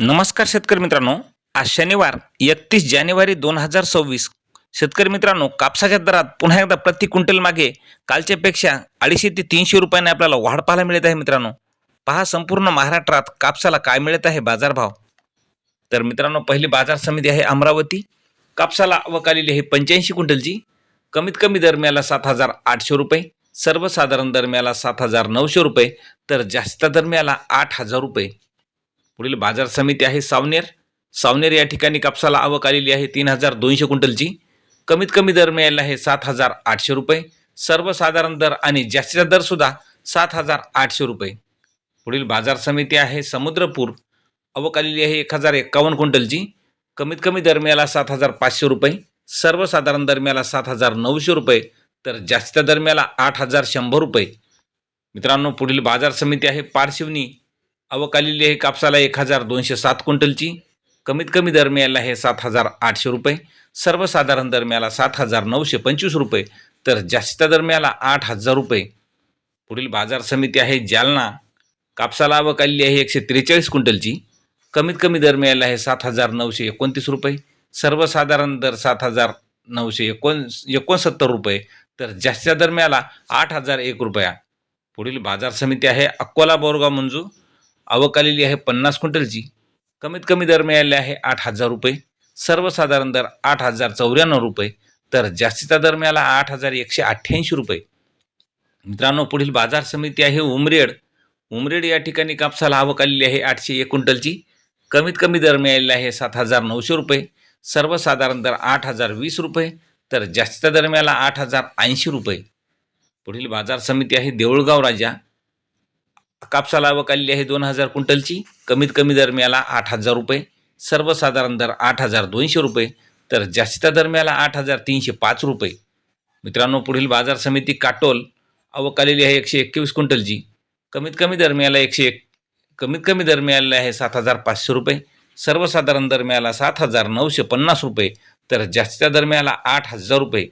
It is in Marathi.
नमस्कार शेतकरी मित्रांनो. आज शनिवार एकतीस जानेवारी दोन हजार सव्वीस. शेतकरी मित्रांनो कापसाच्या दरात पुन्हा एकदा प्रति क्विंटल मागे कालच्यापेक्षा अडीचशे ते तीनशे रुपयाने आपल्याला वाढ पाहायला मिळत आहे मित्रांनो. पहा संपूर्ण महाराष्ट्रात कापसाला काय मिळत आहे बाजारभाव. तर मित्रांनो पहिली बाजार समिती आहे अमरावती. कापसाला आवक आहे पंच्याऐंशी क्विंटलची. कमीत कमी दरम्याला सात हजार आठशे रुपये. सर्वसाधारण दरम्याला सात हजार नऊशे रुपये. तर जास्त दरम्याला आठ हजार रुपये. पुढील बाजार समिती आहे सावनेर. सावनेर या ठिकाणी कापसाला आवक आलेली आहे तीन हजार दोनशे क्विंटलची. कमीत कमी दर मिळाला आहे सात हजार आठशे रुपये. सर्वसाधारण दर आणि जास्तीचा दरसुद्धा सात हजार आठशे रुपये. पुढील बाजार समिती आहे समुद्रपूर. आवक आलेली आहे एक हजार एक्कावन्न क्विंटलची. कमीत कमी दर मिळाला सात हजार पाचशे रुपये. सर्वसाधारण दर मिळाला सात हजार नऊशे रुपये. तर जास्तीच्या दरम्याला आठ हजार शंभर रुपये. मित्रांनो पुढील बाजार समिती आहे पारशिवनी. अवकालेली आहे कापसाला एक हजार दोनशे सात क्विंटलची. कमीत कमी दर मिळाला सात हजार आठशे रुपये. सर्वसाधारण दर मिळाला सात हजार नऊशे पंचवीस रुपये. तर जास्तीचा दर मिळाला आठ हजार रुपये. पुढील बाजार समिती आहे जालना. कापसाला आवक आहे एकशे त्रेचाळीस क्विंटलची. कमीत कमी दर मिळाला आहे सात हजार नऊशे एकोणतीस रुपये. सर्वसाधारण दर सात हजार नऊशे एकोण एकोणसत्तर रुपये. तर जास्तीचा दर मिळाला आठ हजार एक रुपया. पुढील बाजार समिती आहे अकोला बोरगाव मंजू. आवक आलेली आहे पन्नास क्विंटलची कमीत कमी दर मिळाले आहे आठ हजार रुपये. सर्वसाधारण दर आठ हजार चौऱ्याण्णव रुपये. तर जास्तीचा दर मिळाला आठ हजार एकशे अठ्ठ्याऐंशी रुपये. मित्रांनो पुढील बाजार समिती आहे उमरेड. उमरेड या ठिकाणी कापसाला आवक आलेली आहे आठशे एक क्विंटलची कमीत कमी दर मिळालेला आहे सात हजार नऊशे रुपये. सर्वसाधारण दर आठ हजार वीस रुपये. तर जास्तीचा दर मिळाला आठ हजार ऐंशी रुपये. पुढील बाजार समिती आहे देऊळगाव राजा. कापसाला आवक आलेली आहे दोन हजार क्विंटलची. कमीत कमी दर मिळाला आठ हजार रुपये. सर्वसाधारण दर आठ हजार दोनशे रुपये. तर जास्तीचा दर मिळाला आठ हजार तीनशे पाच रुपये. मित्रांनो पुढील बाजार समिती काटोल आवक आलेली आहे एकशे एकवीस क्विंटलची. कमीत कमी दर मिळाला एकशे एक कमीत कमी दर मिळालेला आहे सात हजार पाचशे रुपये. सर्वसाधारण दर मिळाला सात हजार नऊशे पन्नास रुपये. तर जास्तीचा दर मिळाला आठ हजार रुपये.